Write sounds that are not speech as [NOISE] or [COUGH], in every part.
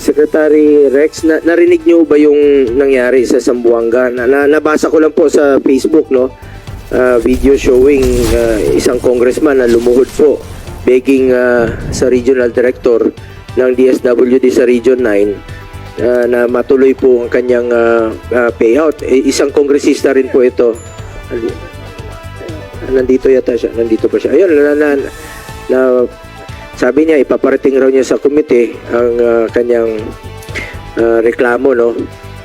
Secretary Rex, na, narinig niyo ba yung nangyari sa Sambuanga? Na, na- nabasa ko lang po sa Facebook, no? Ah, video showing ah, isang congressman na lumuhod po begging ah, sa regional director ng DSWD sa Region 9 ah, na matuloy po ang kanyang ah, ah, payout. Eh, isang kongresista rin po ito. Andi- Nandito yata siya. Nandito pa siya. Ayun, na, na, na sabi niya ipaparating raw niya sa komite ang ah, kanyang ah, reklamo no?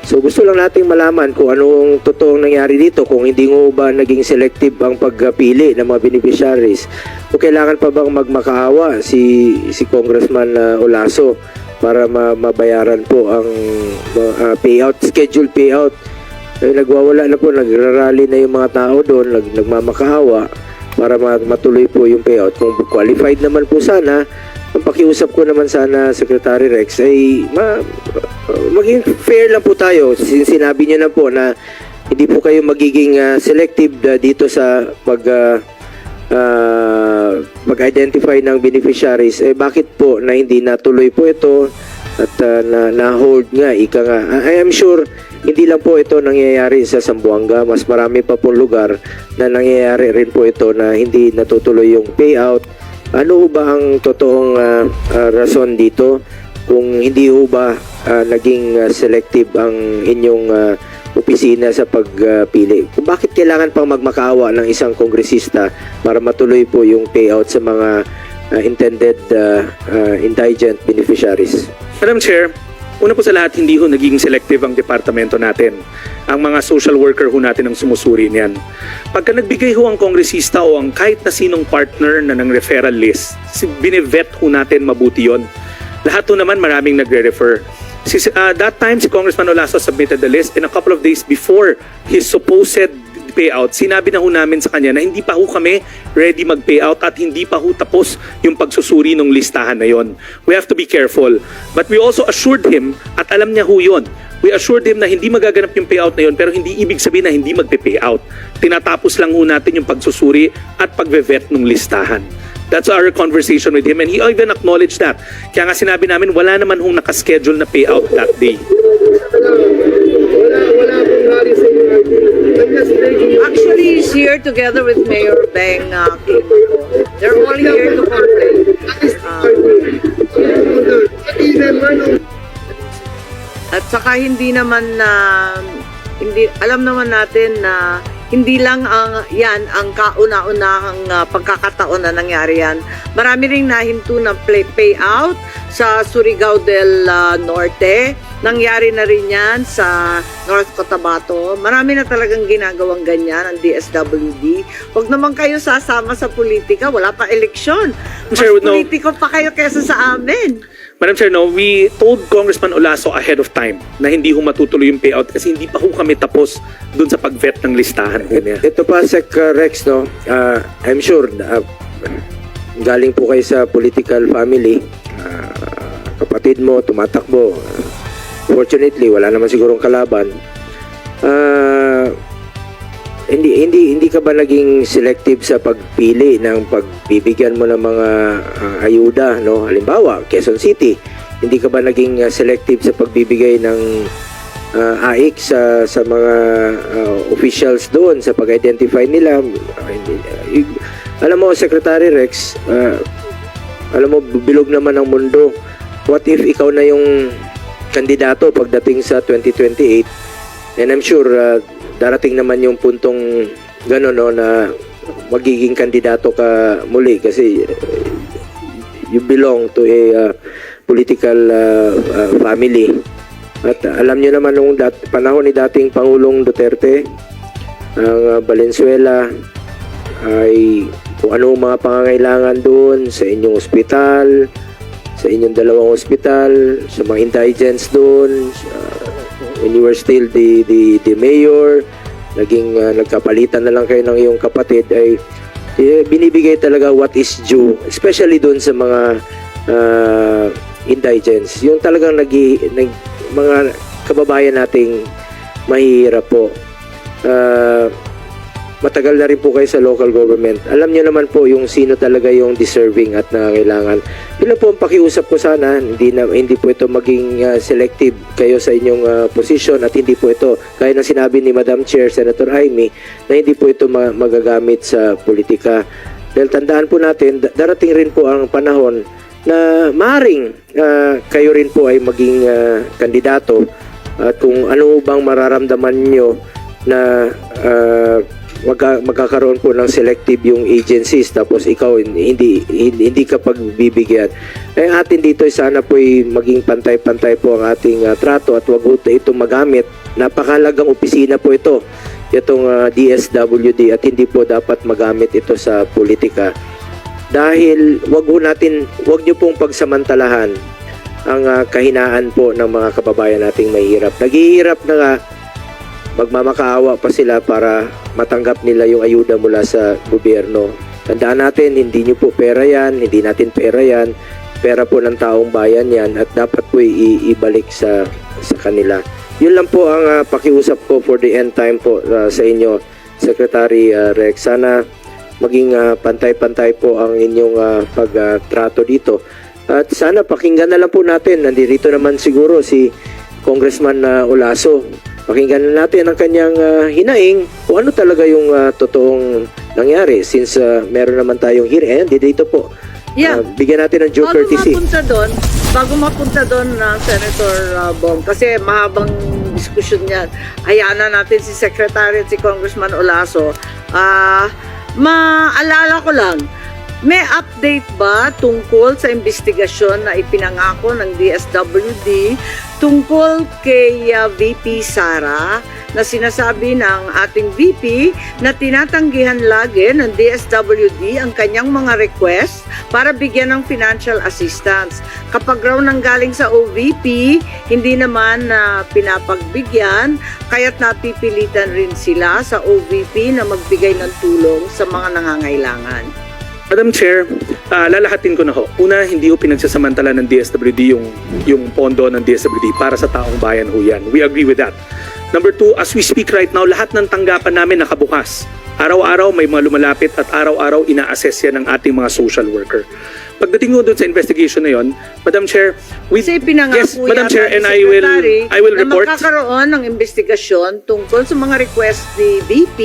So gusto lang nating malaman kung anong totoong nangyari dito kung hindi mo ba naging selective ang pagpili ng mga beneficiaries o kailangan pa bang magmakaawa si si Congressman ah, Olaso para ma- mabayaran po ang ah, payout schedule payout? Eh, nagwawala na po, nagrarally na yung mga tao doon, nag, nagmamakaawa para ma- matuloy po yung payout. Kung qualified naman po sana, ang pakiusap ko naman sana, Secretary Rex, ay ma, maging fair lang po tayo. Sin- Sinabi niyo na po na hindi po kayo magiging ah, selective ah, dito sa pag ah, ah, pag-identify ng beneficiaries. Eh bakit po na hindi natuloy po ito at ah, na, na-hold nga, ika nga. I am sure hindi lang po ito nangyayari sa Sambuanga, mas marami pa pong lugar na nangyayari rin po ito na hindi natutuloy yung payout. Ano ba ang totoong ah, ah, rason dito kung hindi ho ba ah, naging ah, selective ang inyong ah, opisina sa pagpili? Kung bakit kailangan pang magmakaawa ng isang kongresista para matuloy po yung payout sa mga ah, intended ah, ah, indigent beneficiaries? Madam Chair, una po sa lahat, hindi ho naging selective ang departamento natin. Ang mga social worker ho natin ang sumusuri niyan. Pagka nagbigay ho ang kongresista o ang kahit na sinong partner na ng referral list, binevet ho natin mabuti yon. Lahat ho naman maraming nagre-refer. Si, uh, that time, si Congressman Olaso submitted the list and a couple of days before his supposed payout, sinabi na ho namin sa kanya na hindi pa ho kami ready mag-payout at hindi pa ho tapos yung pagsusuri ng listahan na yon. We have to be careful. But we also assured him, at alam niya ho yun, we assured him na hindi magaganap yung payout na yon pero hindi ibig sabihin na hindi magpe-payout. Tinatapos lang ho natin yung pagsusuri at pagve-vet ng listahan. That's our conversation with him and he even acknowledged that. Kaya nga sinabi namin wala naman hong nakaschedule na payout that day. Actually, he's here together with Mayor Beng uh. They're all here to complain. Ang At saka hindi naman na hindi alam naman natin na hindi lang ang yan ang kauna-unahang uh, pagkakataon na nangyari yan. Marami ring nahinto ng play payout sa Surigao del uh, Norte. Nangyari na rin yan sa North Cotabato. Marami na talagang ginagawang ganyan ang DSWD. Huwag naman kayo sasama sa politika. Wala pa eleksyon. Mas politiko pa kayo kesa sa amin. Madam Chair, no, we told Congressman Olaso ahead of time na hindi ho matutuloy yung payout kasi hindi pa ho kami tapos dun sa pag-vet ng listahan niya. Ito pa, Sec uh, Rex, no? Uh, I'm sure, uh, galing po kayo sa political family. Uh, kapatid mo, tumatakbo. Fortunately, wala naman sigurong kalaban. Uh, hindi hindi hindi ka ba naging selective sa pagpili ng pagbibigyan mo ng mga uh, ayuda no? Halimbawa Quezon City. Hindi ka ba naging uh, selective sa pagbibigay ng uh, AIC sa sa mga uh, officials doon sa pag-identify nila? Uh, hindi- uh, alam mo Secretary Rex uh, alam mo bilog naman ang mundo. What if ikaw na yung kandidato pagdating sa 2028 and I'm sure uh, darating naman yung puntong gano'n no na magiging kandidato ka muli kasi uh, you belong to a uh, political uh, uh, family. At uh, alam niyo naman nung dat panahon ni dating Pangulong Duterte ang uh, Valenzuela ay kung ano mga pangangailangan doon sa inyong ospital, sa inyong dalawang ospital, sa mga indigents doon, sa- when you were still the, the, the mayor, naging uh, nagkapalitan na lang kayo ng iyong kapatid, ay eh, binibigay talaga what is due, especially doon sa mga uh, indigents. Yung talagang nag, nag mga kababayan nating mahihirap po. Uh, matagal na rin po kayo sa local government. Alam nyo naman po yung sino talaga yung deserving at nangangailangan. Yun po ang pakiusap ko sana, hindi, na, hindi po ito maging ah, selective kayo sa inyong ah, position at hindi po ito, kaya na sinabi ni Madam Chair, Senator Jaime, na hindi po ito ma- magagamit sa politika. Dahil tandaan po natin, da- darating rin po ang panahon na maring ah, kayo rin po ay maging ah, kandidato at kung ano bang mararamdaman nyo na ah, magka- magkakaroon po ng selective yung agencies tapos ikaw hindi hindi, ka pagbibigyan. Eh atin dito ay sana po ay maging pantay-pantay po ang ating ah, trato at wag po ito magamit. Napakalagang opisina po ito itong ah, DSWD at hindi po dapat magamit ito sa politika. Dahil wag ho natin, wag niyo pong pagsamantalahan ang ah, kahinaan po ng mga kababayan nating mahihirap. Naghihirap na nga, magmamakaawa pa sila para matanggap nila yung ayuda mula sa gobyerno. Tandaan natin, hindi nyo po pera yan, hindi natin pera yan, pera po ng taong bayan yan at dapat po ibalik sa, sa kanila. Yun lang po ang ah, pakiusap ko for the end time po ah, sa inyo, Secretary ah, Rex. Sana maging ah, pantay-pantay po ang inyong ah, pagtrato dito. At sana pakinggan na lang po natin. Nandito naman siguro si Congressman na Olaso. Pakinggan na natin ang kanyang ah, hinaing kung ano talaga yung ah, totoong nangyari since ah, meron naman tayong. Ayan, di dito po. Yeah. Ah, bigyan natin ng due bago courtesy. mapunta doon, bago mapunta doon na Senator uh, Bong, kasi mahabang diskusyon yan, hayaan na natin si Secretary at si Congressman Olaso. Ah, maalala ko lang, may update ba tungkol sa investigasyon na ipinangako ng DSWD tungkol kay uh, VP Sara na sinasabi ng ating VP na tinatanggihan lagi ng DSWD ang kanyang mga request para bigyan ng financial assistance. Kapag raw nanggaling sa OVP, hindi naman na pinapagbigyan, kaya't napipilitan rin sila sa OVP na magbigay ng tulong sa mga nangangailangan. Madam Chair, ah, lalahatin ko na ho. Una, hindi ho pinagsasamantala ng DSWD yung, yung pondo ng DSWD para sa taong bayan ho yan. We agree with that. Number two, as we speak right now, lahat ng tanggapan namin nakabukas. Araw-araw may mga lumalapit at araw-araw ina-assess yan ng ating mga social worker. Pagdating ho doon sa investigation na yon, Madam Chair, we Kasi pinangako Yes, Madam Chair, and I will I will na report. magkakaroon ng investigasyon tungkol sa mga request ni VP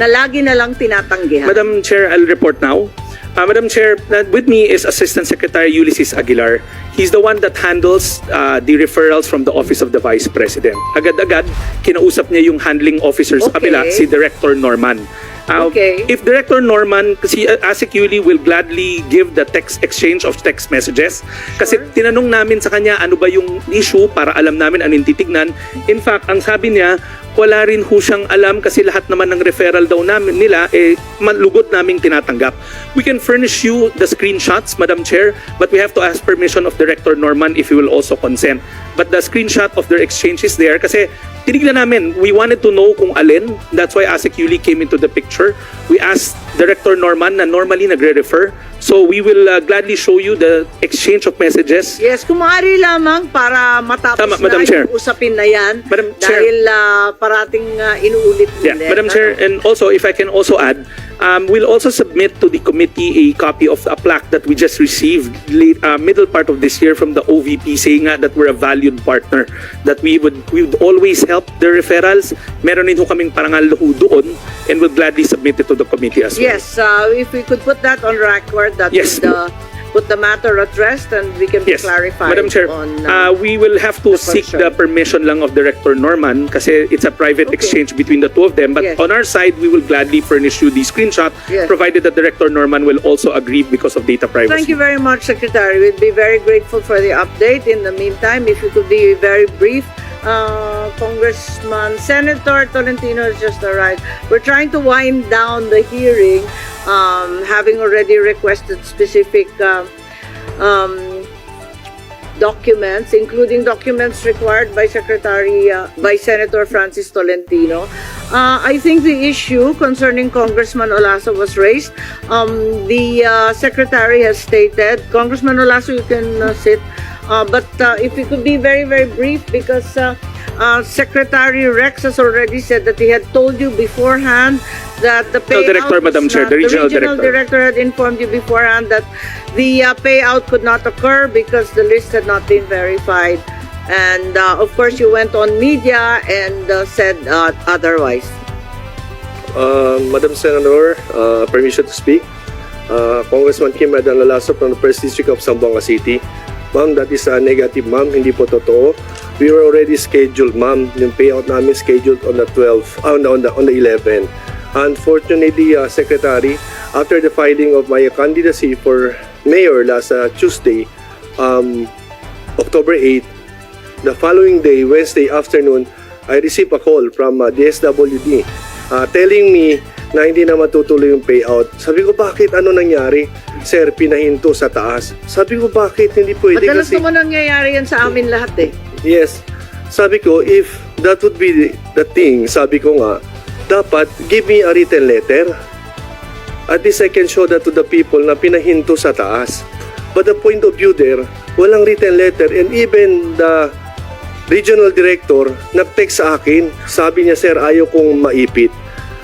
na lagi na lang tinatanggihan. Madam Chair, I'll report now. Uh, Madam Chair, with me is Assistant Secretary Ulysses Aguilar. He's the one that handles uh, the referrals from the Office of the Vice President. Agad-agad, kinausap niya yung handling officer sa Okay. kabila, si Director Norman. Uh, Okay. If Director Norman, kasi uh, ASIC Yuli will gladly give the text exchange of text messages. Kasi Sure. tinanong namin sa kanya ano ba yung issue para alam namin anong titignan. In fact, ang sabi niya, wala rin ho siyang alam kasi lahat naman ng referral daw namin nila eh malugot naming tinatanggap. We can furnish you the screenshots, Madam Chair, but we have to ask permission of Director Norman if he will also consent. But the screenshot of their exchange is there kasi tinignan namin, we wanted to know kung alin. That's why ASIC Yuli came into the picture. We asked Director Norman na normally nagre-refer. So we will uh, gladly show you the exchange of messages. Yes, kung maaari lamang para matapos Tama, na Madam Chair. yung usapin na yan Madam Chair. dahil ah, parating ah, inuulit Yeah, ulit. Madam Ano? Chair, and also if I can also add, um, we'll also submit to the committee a copy of a plaque that we just received late, uh, middle part of this year from the OVP saying nga that we're a valued partner, that we would we would always help the referrals. Meron din ho kaming parangal ho doon and we'll gladly submit it to the committee as well. Yes, uh, if we could put that on record, that Yes. would uh, put the matter at rest and we can be Yes, clarified Madam Chair, on... uh, we will have to the seek the permission lang of Director Norman kasi it's a private Okay. exchange between the two of them. But Yes. on our side, we will gladly furnish you the screenshot, Yes. provided that Director Norman will also agree because of data privacy. Thank you very much, Secretary. We'd be very grateful for the update. In the meantime, if you could be very brief, uh, Congressman Senator Tolentino has just arrived. We're trying to wind down the hearing, um, having already requested specific uh, um, documents, including documents required by Secretary, uh, by Senator Francis Tolentino. Uh, I think the issue concerning Congressman Olaso was raised. Um, the uh, Secretary has stated, Congressman Olaso, you can uh, sit, uh, but uh, if you could be very, very brief because uh, uh, Secretary Rex has already said that he had told you beforehand that the payout Director, Madam Chair, not- the regional director. director had informed you beforehand that the uh, payout could not occur because the list had not been verified. And uh, of course, you went on media and uh, said uh, otherwise. Uh, Madam Senator, uh, permission to speak. Uh, Congressman Kim Edan Lalaso from the First District of Zamboanga City. Ma'am, that is a negative, ma'am. Hindi po totoo. We were already scheduled, ma'am. Yung payout namin scheduled on the 12, ah, on, the, on, the, on the 11. Unfortunately, uh, Secretary, after the filing of my candidacy for mayor last uh, Tuesday, um, October 8, the following day, Wednesday afternoon, I received a call from uh, DSWD uh, telling me na hindi na matutuloy yung payout. Sabi ko, bakit? Ano nangyari? Sir, pinahinto sa taas. Sabi ko, bakit? Hindi pwede Madalas kasi... naman nangyayari yan sa amin lahat eh. Yes. Sabi ko, if that would be the, the thing, sabi ko nga, dapat give me a written letter. At least I can show that to the people na pinahinto sa taas. But the point of view there, walang written letter and even the regional director nag-text sa akin. Sabi niya, sir, ayaw kong maipit.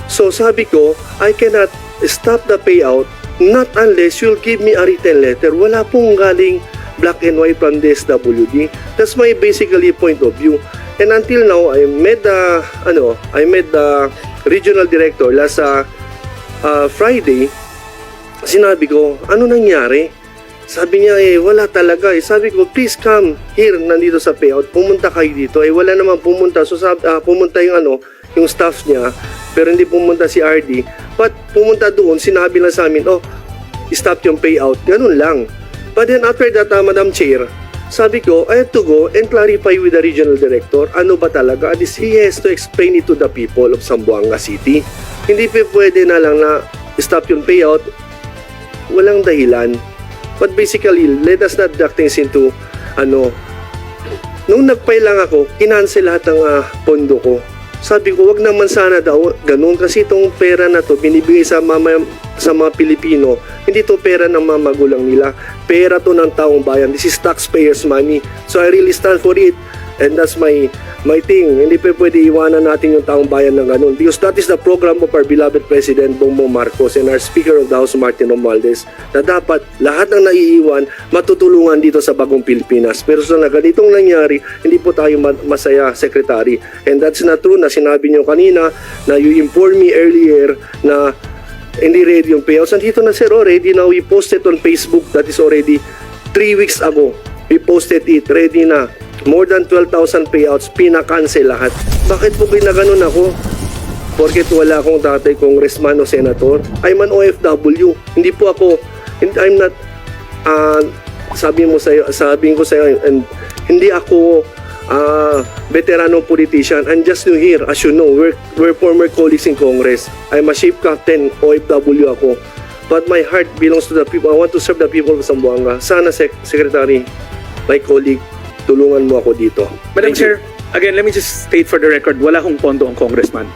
So sabi ko, I cannot stop the payout not unless you'll give me a written letter. Wala pong galing black and white from the SWD. That's my basically point of view. And until now, I met the, ano, I met the regional director last uh, uh, Friday. Sinabi ko, ano nangyari? Sabi niya eh, wala talaga eh. Sabi ko, please come here, nandito sa payout. Pumunta kayo dito. Eh, wala naman pumunta. So, sabi, ah, pumunta yung ano, yung staff niya. Pero hindi pumunta si RD. But pumunta doon, sinabi lang sa amin, oh, stop yung payout. Ganun lang. But then after that, ah, Madam Chair, sabi ko, I have to go and clarify with the regional director ano ba talaga. At he has to explain it to the people of Zamboanga City. Hindi pa pwede na lang na stop yung payout. Walang dahilan. But basically, let us not duck things into ano. Nung nagpay lang ako, kinansel lahat ng ah, pondo ko. Sabi ko, wag naman sana daw ganun kasi itong pera na to binibigay sa mama sa mga Pilipino. Hindi to pera ng mga magulang nila. Pera to ng taong bayan. This is taxpayers money. So I really stand for it. And that's my my thing. Hindi pa pwede iwanan natin yung taong bayan ng ganun. Because that is the program of our beloved President Bongbong Marcos and our Speaker of the House Martin Romualdez na dapat lahat ng naiiwan matutulungan dito sa bagong Pilipinas. Pero sa na ganitong nangyari, hindi po tayo ma- masaya, Secretary. And that's not true na sinabi niyo kanina na you informed me earlier na hindi ready yung payouts. Nandito na sir already na we posted on Facebook that is already 3 weeks ago. We posted it, ready na. More than 12,000 payouts, pinakancel lahat. Bakit po ginaganon ako? Porket wala akong tatay congressman o senator. I'm an OFW. Hindi po ako, I'm not, uh, sabi mo sa'yo, sabihin ko sa'yo, and hindi ako uh, veteranong politician. I'm just new here. As you know, we're, we're former colleagues in Congress. I'm a ship captain, OFW ako. But my heart belongs to the people. I want to serve the people of Zamboanga. Sana, Sec- Secretary, my colleague, tulungan mo ako dito. Madam Thank you. Chair, again, let me just state for the record, wala akong pondo ang congressman.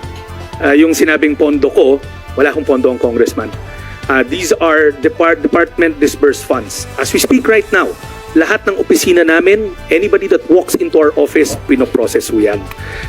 Ah, yung sinabing pondo ko, wala akong pondo ang congressman. Ah, these are depart department disbursed funds. As we speak right now, lahat ng opisina namin, anybody that walks into our office, pinoprocess ho yan.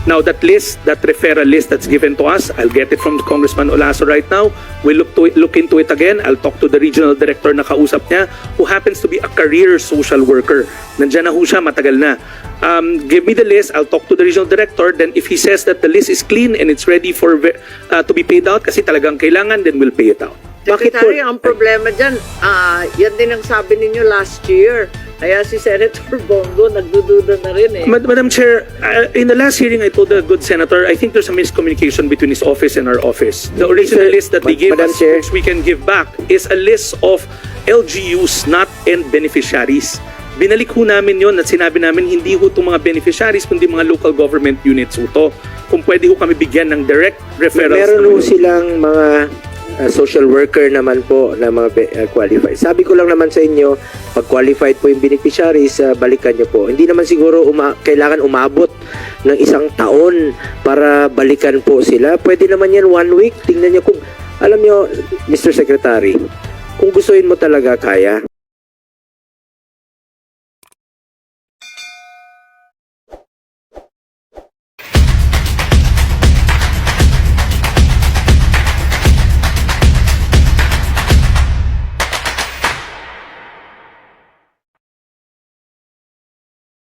Now, that list, that referral list that's given to us, I'll get it from Congressman Olaso right now. We'll look, to it, look into it again. I'll talk to the regional director na kausap niya, who happens to be a career social worker. Nandyan na ho siya, matagal na. Um, give me the list, I'll talk to the regional director, then if he says that the list is clean and it's ready for uh, to be paid out, kasi talagang kailangan, then we'll pay it out. Bakit po- Secretary, ang problema dyan, ah, yan din ang sabi ninyo last year. Kaya si Senator [LAUGHS] Bongo nagdududa na rin eh. Mad- Madam Chair, uh, in the last hearing, I told the good senator, I think there's a miscommunication between his office and our office. The original Sir, list that they Ma- gave Madam us, Chair. which we can give back, is a list of LGUs, not end beneficiaries. Binalik ho namin yon at sinabi namin hindi ho itong mga beneficiaries, kundi mga local government units ho to. Kung pwede ho kami bigyan ng direct referrals. Meron ho silang mga uh, social worker naman po na mga uh, qualified. Sabi ko lang naman sa inyo, pag qualified po yung beneficiaries, uh, balikan nyo po. Hindi naman siguro uma- kailangan umabot ng isang taon para balikan po sila. Pwede naman yan one week. Tingnan nyo kung, alam nyo, Mr. Secretary, kung gustuin mo talaga kaya,